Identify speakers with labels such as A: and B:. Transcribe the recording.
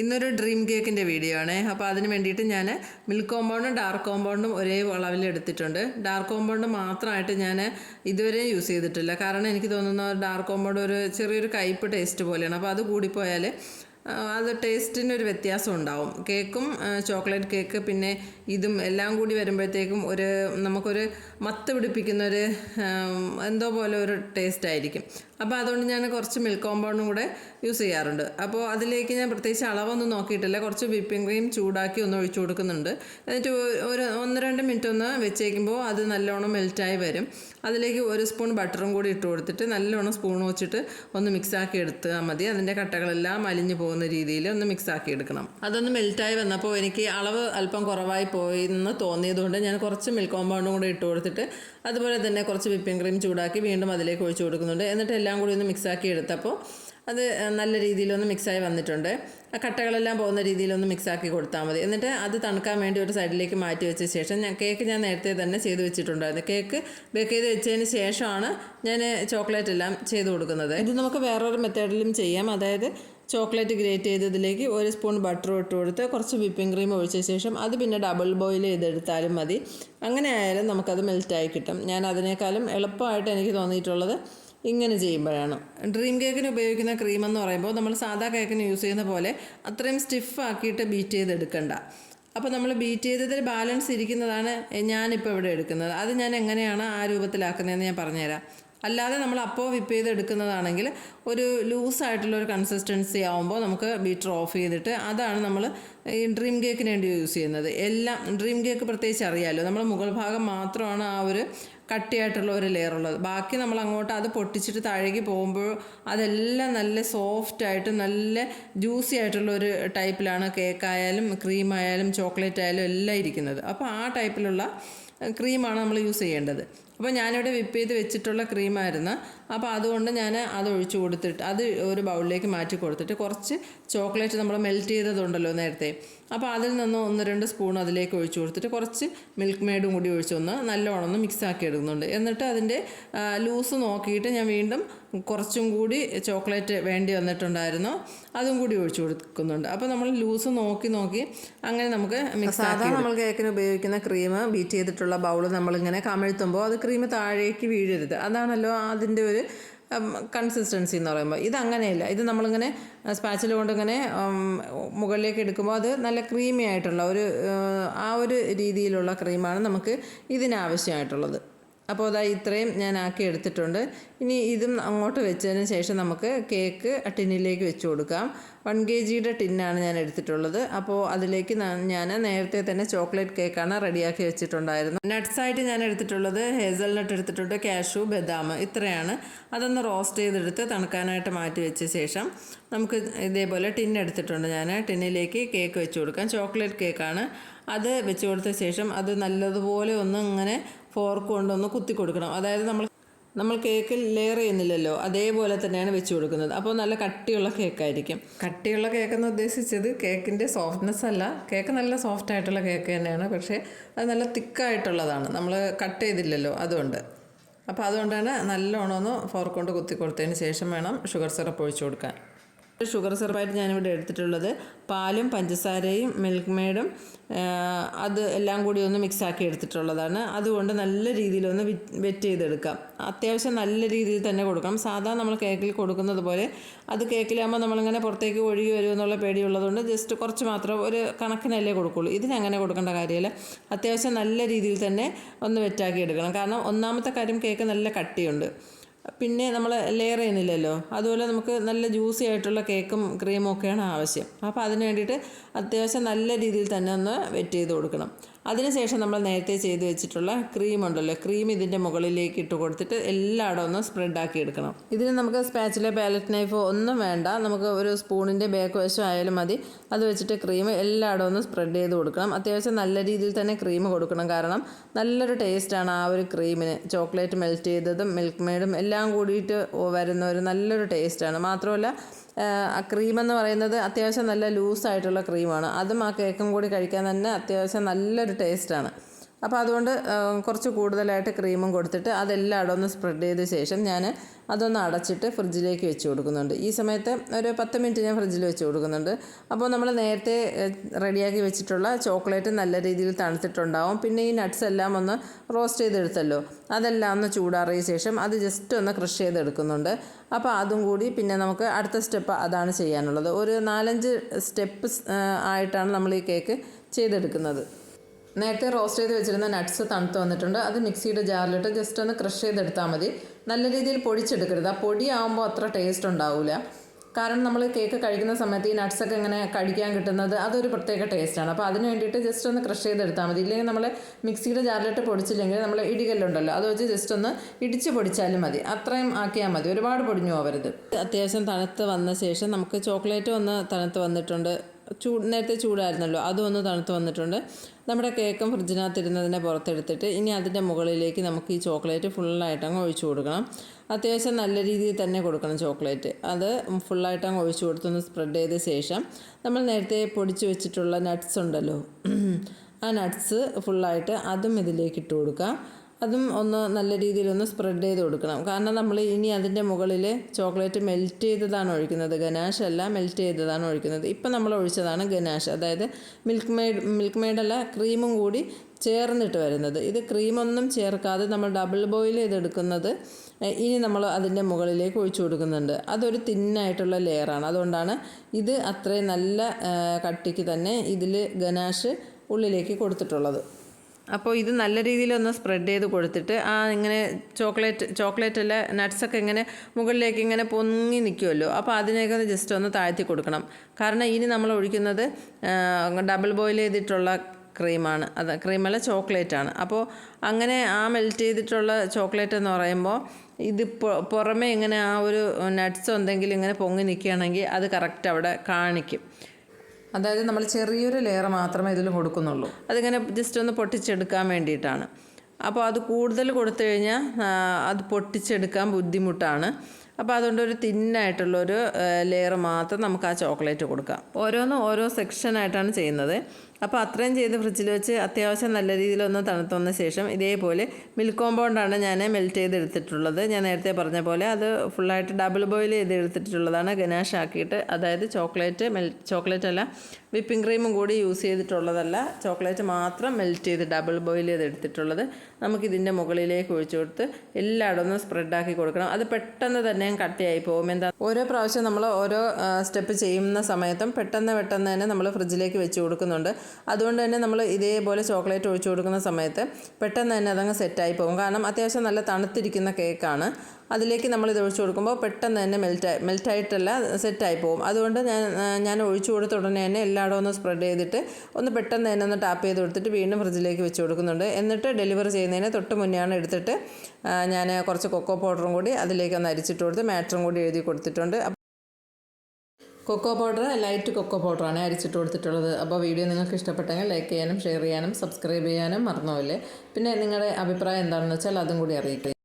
A: ഇന്നൊരു ഡ്രീം കേക്കിന്റെ വീഡിയോ ആണ്. അപ്പോൾ അതിന് വേണ്ടിയിട്ട് ഞാൻ മിൽക്ക് കോമ്പൗണ്ടും ഡാർക്ക് കോമ്പൗണ്ടും ഒരേ അളവിൽ എടുത്തിട്ടുണ്ട്. ഡാർക്ക് കോമ്പൗണ്ട് മാത്രമായിട്ട് ഞാൻ ഇതുവരെ യൂസ് ചെയ്തിട്ടില്ല. കാരണം എനിക്ക് തോന്നുന്ന ഡാർക്ക് കോമ്പൗണ്ട് ഒരു ചെറിയൊരു കയ്പ് ടേസ്റ്റ് പോലെയാണ്. അപ്പോൾ അത് കൂടിപ്പോയാൽ അത് ടേസ്റ്റിന് ഒരു വ്യത്യാസം ഉണ്ടാവും. കേക്കും ചോക്ലേറ്റ് കേക്ക് പിന്നെ ഇതും എല്ലാം കൂടി വരുമ്പോഴത്തേക്കും ഒരു നമുക്കൊരു മത്ത് പിടിപ്പിക്കുന്ന ഒരു എന്തോ പോലെ ഒരു ടേസ്റ്റ് ആയിരിക്കും. അപ്പോൾ അതുകൊണ്ട് ഞാൻ കുറച്ച് മിൽക്ക് കോമ്പൗണ്ടും കൂടെ യൂസ് ചെയ്യാറുണ്ട്. അപ്പോൾ അതിലേക്ക് ഞാൻ പ്രത്യേകിച്ച് അളവൊന്നും നോക്കിയിട്ടില്ല. കുറച്ച് വിപ്പിംഗ് ക്രീം ചൂടാക്കി ഒന്ന് ഒഴിച്ചു കൊടുക്കുന്നുണ്ട്. എന്നിട്ട് ഒരു ഒന്ന് രണ്ട് മിനിറ്റ് ഒന്ന് വെച്ചേക്കുമ്പോൾ അത് നല്ലോണം മെൽറ്റായി വരും. അതിലേക്ക് ഒരു സ്പൂൺ ബട്ടറും കൂടി ഇട്ട് കൊടുത്തിട്ട് നല്ലോണം സ്പൂൺ വെച്ചിട്ട് ഒന്ന് മിക്സാക്കി എടുത്താൽ മതി. അതിന്റെ കട്ടകളെല്ലാം അലിഞ്ഞു പോകുന്ന രീതിയിൽ ഒന്ന് മിക്സാക്കി എടുക്കണം. അതൊന്ന് മെൽറ്റായി വന്നപ്പോൾ എനിക്ക് അളവ് അല്പം കുറവായി പോയി എന്ന് തോന്നിയതുകൊണ്ട് ഞാൻ കുറച്ച് മിൽക്ക് കോമ്പൗണ്ടും കൂടി ഇട്ട് കൊടുത്തിട്ട് അതുപോലെ തന്നെ കുറച്ച് വിപ്പിംഗ് ക്രീം ചൂടാക്കി വീണ്ടും അതിലേക്ക് ഒഴിച്ചു കൊടുക്കുന്നുണ്ട്. എന്നിട്ട് എല്ലാം കൂടി ഒന്ന് മിക്സ് ആക്കി എടുത്തപ്പോൾ അത് നല്ല രീതിയിലൊന്ന് മിക്സായി വന്നിട്ടുണ്ട്. ആ കട്ടകളെല്ലാം പോകുന്ന രീതിയിലൊന്ന് മിക്സാക്കി കൊടുത്താൽ മതി. എന്നിട്ട് അത് തണുക്കാൻ വേണ്ടി ഒരു സൈഡിലേക്ക് മാറ്റി വെച്ച ശേഷം ഞാൻ കേക്ക് ഞാൻ നേരത്തെ തന്നെ ചെയ്ത് വെച്ചിട്ടുണ്ടായിരുന്നു. കേക്ക് ബേക്ക് ചെയ്ത് വെച്ചതിന് ശേഷമാണ് ഞാൻ ചോക്ലേറ്റ് എല്ലാം ചെയ്ത് കൊടുക്കുന്നത്. ഇത് നമുക്ക് വേറൊരു മെത്തേഡിലും ചെയ്യാം. അതായത് ചോക്ലേറ്റ് ഗ്രേറ്റ് ചെയ്തതിലേക്ക് ഒരു സ്പൂൺ ബട്ടർ ഇട്ട് കൊടുത്ത് കുറച്ച് വിപ്പിംഗ് ക്രീം ഒഴിച്ച ശേഷം അത് പിന്നെ ഡബിൾ ബോയിൽ ചെയ്തെടുത്താലും മതി. അങ്ങനെ ആയാലും നമുക്കത് മെൽറ്റായി കിട്ടും. ഞാൻ അതിനേക്കാളും എളുപ്പമായിട്ട് എനിക്ക് തോന്നിയിട്ടുള്ളത് ഇങ്ങനെ ചെയ്യുമ്പോഴാണ്. ഡ്രീം കേക്കിന് ഉപയോഗിക്കുന്ന ക്രീം എന്ന് പറയുമ്പോൾ നമ്മൾ സാധാ കേക്കിന് യൂസ് ചെയ്യുന്ന പോലെ അത്രയും സ്റ്റിഫാക്കിയിട്ട് ബീറ്റ് ചെയ്തെടുക്കണ്ട. അപ്പോൾ നമ്മൾ ബീറ്റ് ചെയ്തതിൽ ബാലൻസ് ഇരിക്കുന്നതാണ് ഞാനിപ്പോൾ ഇവിടെ എടുക്കുന്നത്. അത് ഞാൻ എങ്ങനെയാണ് ആ രൂപത്തിലാക്കുന്നതെന്ന് ഞാൻ പറഞ്ഞുതരാം. അല്ലാതെ നമ്മൾ അപ്പോൾ വിപ്പ് ചെയ്ത് എടുക്കുന്നതാണെങ്കിൽ ഒരു ലൂസായിട്ടുള്ള ഒരു കൺസിസ്റ്റൻസി ആകുമ്പോൾ നമുക്ക് ബീറ്റർ ഓഫ് ചെയ്തിട്ട് അതാണ് നമ്മൾ ഈ ഡ്രീം കേക്കിന് വേണ്ടി യൂസ് ചെയ്യുന്നത്. എല്ലാം ഡ്രീം കേക്ക് പ്രത്യേകിച്ച് അറിയാമല്ലോ നമ്മൾ മുകൾ ഭാഗം മാത്രമാണ് ആ ഒരു കട്ടിയായിട്ടുള്ള ഒരു ലെയർ ഉള്ളത്. ബാക്കി നമ്മൾ അങ്ങോട്ട് അത് പൊട്ടിച്ചിട്ട് താഴേക്ക് പോകുമ്പോൾ അതെല്ലാം നല്ല സോഫ്റ്റ് ആയിട്ട് നല്ല ജ്യൂസി ആയിട്ടുള്ള ഒരു ടൈപ്പിലാണ് കേക്കായാലും ക്രീം ആയാലും ചോക്ലേറ്റ് ആയാലും എല്ലാം ഇരിക്കുന്നത്. അപ്പോൾ ആ ടൈപ്പിലുള്ള ക്രീമാണ് നമ്മൾ യൂസ് ചെയ്യേണ്ടത്. അപ്പോൾ ഞാനിവിടെ വിപ്പ് ചെയ്ത് വെച്ചിട്ടുള്ള ക്രീമായിരുന്നു അപ്പോൾ അതുകൊണ്ട് ഞാൻ അത് ഒഴിച്ച് കൊടുത്തിട്ട് അത് ഒരു ബൗളിലേക്ക് മാറ്റി കൊടുത്തിട്ട് കുറച്ച് ചോക്ലേറ്റ് നമ്മൾ മെൽറ്റ് ചെയ്തതുണ്ടല്ലോ നേരത്തെ. അപ്പോൾ അതിൽ നിന്ന് ഒന്ന് രണ്ട് സ്പൂൺ അതിലേക്ക് ഒഴിച്ച് കൊടുത്തിട്ട് കുറച്ച് മിൽക്ക് മെയ്ഡും കൂടി ഒഴിച്ചൊന്ന് നല്ലോണം ഒന്ന് മിക്സ് ആക്കി എടുക്കുന്നുണ്ട്. എന്നിട്ട് അതിന്റെ ലൂസ് നോക്കിയിട്ട് ഞാൻ വീണ്ടും കുറച്ചും കൂടി ചോക്ലേറ്റ് വേണ്ടി വന്നിട്ടുണ്ടായിരുന്നു. അതും കൂടി ഒഴിച്ചു കൊടുക്കുന്നുണ്ട്. അപ്പോൾ നമ്മൾ ലൂസ് നോക്കി നോക്കി അങ്ങനെ നമുക്ക് മിക്സ് സാധാരണ നമ്മൾ കേക്കിന് ഉപയോഗിക്കുന്ന ക്രീം ബീറ്റ് ചെയ്തിട്ടുള്ള ബൗൾ നമ്മളിങ്ങനെ കമഴ്ത്തുമ്പോൾ അത് ക്രീം താഴേക്ക് വീഴരുത്. അതാണല്ലോ അതിന്റെ ഒരു കൺസിസ്റ്റൻസി എന്ന് പറയുമ്പോൾ. ഇതങ്ങനെയല്ല. ഇത് നമ്മളിങ്ങനെ സ്പാച്ചിൽ കൊണ്ട് ഇങ്ങനെ മുകളിലേക്ക് എടുക്കുമ്പോൾ അത് നല്ല ക്രീമി ആയിട്ടുള്ള ഒരു ആ ഒരു രീതിയിലുള്ള ക്രീമാണ് നമുക്ക് ഇതിനാവശ്യമായിട്ടുള്ളത്. അപ്പോൾ അതാ ഇത്രയും ഞാൻ ആക്കി എടുത്തിട്ടുണ്ട്. ഇനി ഇതും അങ്ങോട്ട് വെച്ചതിന് ശേഷം നമുക്ക് കേക്ക് ടിന്നിലേക്ക് വെച്ച് കൊടുക്കാം. വൺ കെ ജിയുടെ ടിന്നാണ് ഞാൻ എടുത്തിട്ടുള്ളത്. അപ്പോൾ അതിലേക്ക് ഞാൻ നേരത്തെ തന്നെ ചോക്ലേറ്റ് കേക്കാണ് റെഡിയാക്കി വെച്ചിട്ടുണ്ടായിരുന്നു നട്ട്സായിട്ട് ഞാൻ എടുത്തിട്ടുള്ളത് ഹേസൽ നട്ട് എടുത്തിട്ടുണ്ട് കാഷു ബദാം ഇത്രയാണ്. അതൊന്ന് റോസ്റ്റ് ചെയ്തെടുത്ത് തണുക്കാനായിട്ട് മാറ്റി വെച്ച ശേഷം നമുക്ക് ഇതേപോലെ ടിൻ എടുത്തിട്ടുണ്ട് ഞാൻ. ടിന്നിലേക്ക് കേക്ക് വെച്ച് കൊടുക്കാം. ചോക്ലേറ്റ് കേക്കാണ്. അത് വെച്ച് കൊടുത്ത ശേഷം അത് നല്ലതുപോലെ ഒന്ന് ഇങ്ങനെ ഫോർക്ക് കൊണ്ടൊന്ന് കുത്തി കൊടുക്കണം. അതായത് നമ്മൾ നമ്മൾ കേക്ക് ലെയർ ചെയ്യുന്നില്ലല്ലോ അതേപോലെ തന്നെയാണ് വെച്ച് കൊടുക്കുന്നത്. അപ്പോൾ നല്ല കട്ടിയുള്ള കേക്കായിരിക്കും കട്ടിയുള്ള കേക്കെന്ന് ഉദ്ദേശിച്ചത് കേക്കിന്റെ സോഫ്റ്റ്നെസ് അല്ല. കേക്ക് നല്ല സോഫ്റ്റ് ആയിട്ടുള്ള കേക്ക് തന്നെയാണ്. പക്ഷേ അത് നല്ല തിക്കായിട്ടുള്ളതാണ് നമ്മൾ കട്ട് ചെയ്തില്ലല്ലോ അതുകൊണ്ട്. അപ്പോൾ അതുകൊണ്ടാണ് നല്ലോണമെന്ന് ഫോർക്കൊണ്ട് ഫോർക്ക് കൊണ്ട് കുത്തി കൊടുത്തതിന് ശേഷം വേണം ഷുഗർ സിറപ്പ് ഒഴിച്ചു കൊടുക്കാൻ. ഷുഗർ സിറപ്പായിട്ട് ഞാനിവിടെ എടുത്തിട്ടുള്ളത്. പാലും പഞ്ചസാരയും മിൽക്ക് മെയ്ഡും അത് എല്ലാം കൂടി ഒന്ന് മിക്സ് ആക്കി എടുത്തിട്ടുള്ളതാണ്. അതുകൊണ്ട് നല്ല രീതിയിലൊന്ന് വെറ്റ് ചെയ്തെടുക്കാം. അത്യാവശ്യം നല്ല രീതിയിൽ തന്നെ കൊടുക്കണം സാധാ നമ്മൾ കേക്കിൽ കൊടുക്കുന്നത് പോലെ അത് കേക്കിലാകുമ്പോൾ നമ്മളിങ്ങനെ പുറത്തേക്ക് ഒഴുകി വരുമെന്നുള്ള പേടിയുള്ളതുകൊണ്ട് ജസ്റ്റ് കുറച്ച് മാത്രം ഒരു കണക്കിനല്ലേ കൊടുക്കുള്ളൂ. ഇതിനങ്ങനെ കൊടുക്കേണ്ട കാര്യമില്ല. അത്യാവശ്യം നല്ല രീതിയിൽ തന്നെ ഒന്ന് വെറ്റാക്കി എടുക്കണം. കാരണം ഒന്നാമത്തെ കാര്യം കേക്ക് നല്ല കട്ടിയുണ്ട്. പിന്നെ നമ്മൾ ലെയർ ചെയ്യുന്നില്ലല്ലോ. അതുപോലെ നമുക്ക് നല്ല ജ്യൂസി ആയിട്ടുള്ള കേക്കും ക്രീമും ഒക്കെയാണ് ആവശ്യം. അപ്പോൾ അതിന് വേണ്ടിയിട്ട് അത്യാവശ്യം നല്ല രീതിയിൽ തന്നെ ഒന്ന് വെറ്റ് ചെയ്ത് കൊടുക്കണം. അതിനുശേഷം നമ്മൾ നേരത്തെ ചെയ്ത് വെച്ചിട്ടുള്ള ക്രീം ഉണ്ടല്ലോ ക്രീം ഇതിന്റെ മുകളിലേക്ക് ഇട്ട് കൊടുത്തിട്ട് എല്ലായിടം ഒന്ന് സ്പ്രെഡാക്കി എടുക്കണം. ഇതിന് നമുക്ക് സ്പാച്ചിലോ പാലറ്റ് നൈഫോ ഒന്നും വേണ്ട. നമുക്ക് ഒരു സ്പൂണിന്റെ ബാക്ക് വശം ആയാലും മതി. അത് വെച്ചിട്ട് ക്രീം എല്ലായിടം ഒന്ന് സ്പ്രെഡ് ചെയ്ത് കൊടുക്കണം. അത്യാവശ്യം നല്ല രീതിയിൽ തന്നെ ക്രീം കൊടുക്കണം. കാരണം നല്ലൊരു ടേസ്റ്റാണ് ആ ഒരു ക്രീമിന് ചോക്ലേറ്റ് മെൽറ്റ് ചെയ്തതും മിൽക്ക് മെയ്ഡും എല്ലാം കൂടിയിട്ട് വരുന്ന ഒരു നല്ലൊരു ടേസ്റ്റാണ് മാത്രമല്ല ആ ക്രീം എന്ന് പറയുന്നത് അത്യാവശ്യം നല്ല ലൂസായിട്ടുള്ള ക്രീമാണ്. അതും ആ കേക്കും കൂടി കഴിക്കാൻ തന്നെ അത്യാവശ്യം നല്ലൊരു ടേസ്റ്റാണ്. അപ്പോൾ അതുകൊണ്ട് കുറച്ച് കൂടുതലായിട്ട് ക്രീമും കൊടുത്തിട്ട് അതെല്ലാം അവിടെ ഒന്ന് സ്പ്രെഡ് ചെയ്ത ശേഷം ഞാൻ അതൊന്ന് അടച്ചിട്ട് ഫ്രിഡ്ജിലേക്ക് വെച്ച് കൊടുക്കുന്നുണ്ട്. ഈ സമയത്ത് ഒരു പത്ത് മിനിറ്റ് ഞാൻ ഫ്രിഡ്ജിൽ വെച്ച് കൊടുക്കുന്നുണ്ട്. അപ്പോൾ നമ്മൾ നേരത്തെ റെഡിയാക്കി വെച്ചിട്ടുള്ള ചോക്ലേറ്റ് നല്ല രീതിയിൽ തണുത്തിട്ടുണ്ടാവും. പിന്നെ ഈ നട്ട്സ് എല്ലാം ഒന്ന് റോസ്റ്റ് ചെയ്തെടുത്തല്ലോ അതെല്ലാം ഒന്ന് ചൂടാറിയ ശേഷം അത് ജസ്റ്റ് ഒന്ന് ക്രഷ് ചെയ്തെടുക്കുന്നുണ്ട്. അപ്പോൾ അതും കൂടി പിന്നെ നമുക്ക് അടുത്ത സ്റ്റെപ്പ് അതാണ് ചെയ്യാനുള്ളത്. ഒരു നാലഞ്ച് സ്റ്റെപ്പ് ആയിട്ടാണ് നമ്മൾ ഈ കേക്ക് ചെയ്തെടുക്കുന്നത്. നേരത്തെ റോസ്റ്റ് ചെയ്ത് വെച്ചിരുന്ന നട്ട്സ് തണുത്ത് വന്നിട്ടുണ്ട്. അത് മിക്സിയുടെ ജാറിലിട്ട് ജസ്റ്റ് ഒന്ന് ക്രഷ് ചെയ്തെടുത്താൽ മതി. നല്ല രീതിയിൽ പൊടിച്ചെടുക്കരുത്. ആ പൊടിയാകുമ്പോൾ അത്ര ടേസ്റ്റ് ഉണ്ടാവില്ല കാരണം നമ്മൾ കേക്ക് കഴിക്കുന്ന സമയത്ത് ഈ നട്ട്സൊക്കെ ഇങ്ങനെ കഴിക്കാൻ കിട്ടുന്നത് അതൊരു പ്രത്യേക ടേസ്റ്റാണ് അപ്പോൾ അതിന് വേണ്ടിയിട്ട് ജസ്റ്റ് ഒന്ന് ക്രഷ് ചെയ്തെടുത്താൽ മതി. ഇല്ലെങ്കിൽ നമ്മൾ മിക്സിയുടെ ജാറിലിട്ട് പൊടിച്ചില്ലെങ്കിൽ നമ്മൾ ഇടികല്ലുണ്ടല്ലോ. അത് വെച്ച് ജസ്റ്റ് ഒന്ന് ഇടിച്ച് പൊടിച്ചാലും മതി. അത്രയും ആക്കിയാൽ മതി. ഒരുപാട് പൊടിഞ്ഞു പോകരുത് അത്യാവശ്യം തണുത്ത് വന്ന ശേഷം നമുക്ക് ചോക്ലേറ്റ് ഒന്ന് തണുത്ത് വന്നിട്ടുണ്ട്. ചൂ നേരത്തെ ചൂടായിരുന്നല്ലോ. അതും ഒന്ന് തണുത്ത് വന്നിട്ടുണ്ട്. നമ്മുടെ കേക്കും ഫ്രിഡ്ജിനകത്തിരുന്നതിന്റെ പുറത്തെടുത്തിട്ട് ഇനി അതിന്റെ മുകളിലേക്ക് നമുക്ക് ഈ ചോക്ലേറ്റ് ഫുള്ളായിട്ട് അങ്ങ് ഒഴിച്ചു കൊടുക്കണം. അത്യാവശ്യം നല്ല രീതിയിൽ തന്നെ കൊടുക്കണം ചോക്ലേറ്റ്. അത് ഫുള്ളായിട്ട് അങ്ങ് ഒഴിച്ചു കൊടുത്തൊന്ന് സ്പ്രെഡ് ചെയ്ത ശേഷം നമ്മൾ നേരത്തെ പൊടിച്ച് വെച്ചിട്ടുള്ള നട്ട്സ് ഉണ്ടല്ലോ. ആ നട്ട്സ് ഫുള്ളായിട്ട് അതും ഇതിലേക്ക് ഇട്ട് കൊടുക്കാം. അതും ഒന്ന് നല്ല രീതിയിലൊന്ന് സ്പ്രെഡ് ചെയ്ത് കൊടുക്കണം. കാരണം നമ്മൾ ഇനി അതിന്റെ മുകളിൽ ചോക്ലേറ്റ് മെൽറ്റ് ചെയ്തതാണ് ഒഴിക്കുന്നത്. ഗനാഷ് അല്ല മെൽറ്റ് ചെയ്തതാണ് ഒഴിക്കുന്നത്. ഇപ്പം നമ്മൾ ഒഴിച്ചതാണ് ഗനാഷ്. അതായത് മിൽക്ക് മെയ്ഡ് മിൽക്ക് മെയ്ഡല്ല ക്രീമും കൂടി ചേർന്നിട്ട് വരുന്നത്. ഇത് ക്രീമൊന്നും ചേർക്കാതെ നമ്മൾ ഡബിൾ ബോയിൽ ചെയ്തെടുക്കുന്നത് ഇനി നമ്മൾ അതിന്റെ മുകളിലേക്ക് ഒഴിച്ചു കൊടുക്കുന്നുണ്ട്. അതൊരു തിന്നായിട്ടുള്ള ലെയറാണ് അതുകൊണ്ടാണ് ഇത് അത്രയും നല്ല കട്ടിക്ക് തന്നെ ഇതിൽ ഗനാഷ് ഉള്ളിലേക്ക് കൊടുത്തിട്ടുള്ളത്. അപ്പോൾ ഇത് നല്ല രീതിയിലൊന്ന് സ്പ്രെഡ് ചെയ്ത് കൊടുത്തിട്ട് ആ ഇങ്ങനെ ചോക്ലേറ്റ് ചോക്ലേറ്റ് അല്ല നട്ട്സൊക്കെ ഇങ്ങനെ മുകളിലേക്ക് ഇങ്ങനെ പൊങ്ങി നിൽക്കുമല്ലോ അപ്പോൾ അതിനെയൊക്കെ ഒന്ന് ജസ്റ്റ് ഒന്ന് താഴ്ത്തി കൊടുക്കണം. കാരണം ഇനി നമ്മൾ ഒഴിക്കുന്നത് ഡബിൾ ബോയിൽ ചെയ്തിട്ടുള്ള ക്രീമാണ് അത് ക്രീമല്ല ചോക്ലേറ്റാണ് അപ്പോൾ അങ്ങനെ ആ മെൽറ്റ് ചെയ്തിട്ടുള്ള ചോക്ലേറ്റ് എന്ന് പറയുമ്പോൾ ഇത് പുറമേ ഇങ്ങനെ ആ ഒരു നട്ട്സ് എന്തെങ്കിലും ഇങ്ങനെ പൊങ്ങി നിൽക്കുകയാണെങ്കിൽ അത് കറക്റ്റ് അവിടെ കാണിക്കും. അതായത് നമ്മൾ ചെറിയൊരു ലെയർ മാത്രമേ ഇതിൽ കൊടുക്കുന്നുള്ളൂ. അതിങ്ങനെ ജസ്റ്റ് ഒന്ന് പൊട്ടിച്ചെടുക്കാൻ വേണ്ടിയിട്ടാണ്. അപ്പോൾ അത് കൂടുതൽ കൊടുത്തു കഴിഞ്ഞാൽ അത് പൊട്ടിച്ചെടുക്കാൻ ബുദ്ധിമുട്ടാണ്. അപ്പോൾ അതുകൊണ്ട് ഒരു തിന്നായിട്ടുള്ളൊരു ലെയർ മാത്രം നമുക്ക് ആ ചോക്ലേറ്റ് കൊടുക്കാം. ഓരോന്നും ഓരോ സെക്ഷനായിട്ടാണ് ചെയ്യുന്നത്. അപ്പോൾ അത്രയും ചെയ്ത് ഫ്രിഡ്ജിൽ വെച്ച് അത്യാവശ്യം നല്ല രീതിയിലൊന്ന് തണുത്ത് വന്ന ശേഷം ഇതേപോലെ മിൽക്ക് കോമ്പൗണ്ടാണ് ഞാൻ മെൽറ്റ് ചെയ്തെടുത്തിട്ടുള്ളത്. ഞാൻ നേരത്തെ പറഞ്ഞ പോലെ അത് ഫുള്ളായിട്ട് ഡബിൾ ബോയിൽ ചെയ്തെടുത്തിട്ടുള്ളതാണ്. ഗനാഷ് ആക്കിയിട്ട് അതായത് ചോക്ലേറ്റ് മെൽ ചോക്ലേറ്റ് അല്ല വിപ്പിംഗ് ക്രീമും കൂടി യൂസ് ചെയ്തിട്ടുള്ളതല്ല. ചോക്ലേറ്റ് മാത്രം മെൽറ്റ് ചെയ്ത് ഡബിൾ ബോയിൽ ചെയ്തെടുത്തിട്ടുള്ളത്. നമുക്കിതിന്റെ മുകളിലേക്ക് ഒഴിച്ചു കൊടുത്ത് എല്ലായിടും ഒന്ന് സ്പ്രെഡാക്കി കൊടുക്കണം. അത് പെട്ടെന്ന് തന്നെ കട്ടിയായി പോകും. എന്താ ഓരോ പ്രാവശ്യം നമ്മൾ ഓരോ സ്റ്റെപ്പ് ചെയ്യുന്ന സമയത്തും പെട്ടെന്ന് പെട്ടെന്ന് തന്നെ നമ്മൾ ഫ്രിഡ്ജിലേക്ക് വെച്ച് കൊടുക്കുന്നുണ്ട്. അതുകൊണ്ട് തന്നെ നമ്മൾ ഇതേപോലെ ചോക്ലേറ്റ് ഒഴിച്ചു കൊടുക്കുന്ന സമയത്ത് പെട്ടെന്ന് തന്നെ അതങ്ങ് സെറ്റായി പോകും. കാരണം അത്യാവശ്യം നല്ല തണുത്തിരിക്കുന്ന കേക്കാണ്. അതിലേക്ക് നമ്മൾ ഇത് ഒഴിച്ചു കൊടുക്കുമ്പോൾ പെട്ടെന്ന് തന്നെ മെൽറ്റ് മെൽറ്റായിട്ടല്ല സെറ്റായി പോകും. അതുകൊണ്ട് ഞാൻ ഞാൻ ഒഴിച്ചു കൊടുത്ത ഉടനെ തന്നെ എല്ലായിടവും ഒന്ന് സ്പ്രെഡ് ചെയ്തിട്ട് ഒന്ന് പെട്ടെന്ന് തന്നെ ഒന്ന് ടാപ്പ് ചെയ്ത് കൊടുത്തിട്ട് വീണ്ടും ഫ്രിഡ്ജിലേക്ക് വെച്ച് കൊടുക്കുന്നുണ്ട്. എന്നിട്ട് ഡെലിവറി ചെയ്യുന്നതിന് തൊട്ട് മുന്നെയാണ് എടുത്തിട്ട് ഞാൻ കുറച്ച് കൊക്കോ പൗഡറും കൂടി അതിലേക്ക് ഒന്ന് അരിച്ചിട്ട് കൊടുത്ത് മാറ്ററും കൂടി എഴുതി കൊടുത്തിട്ടുണ്ട്. കൊക്കോ പൗഡർ ലൈറ്റ് കൊക്കോ പൗഡറാണ് അരിച്ചിട്ട് കൊടുത്തിട്ടുള്ളത്. അപ്പോൾ വീഡിയോ നിങ്ങൾക്ക് ഇഷ്ടപ്പെട്ടെങ്കിൽ ലൈക്ക് ചെയ്യാനും ഷെയർ ചെയ്യാനും സബ്സ്ക്രൈബ് ചെയ്യാനും മറന്നുപോലെ പിന്നെ നിങ്ങളുടെ അഭിപ്രായം എന്താണെന്ന് വെച്ചാൽ അതും കൂടി അറിയിക്കുക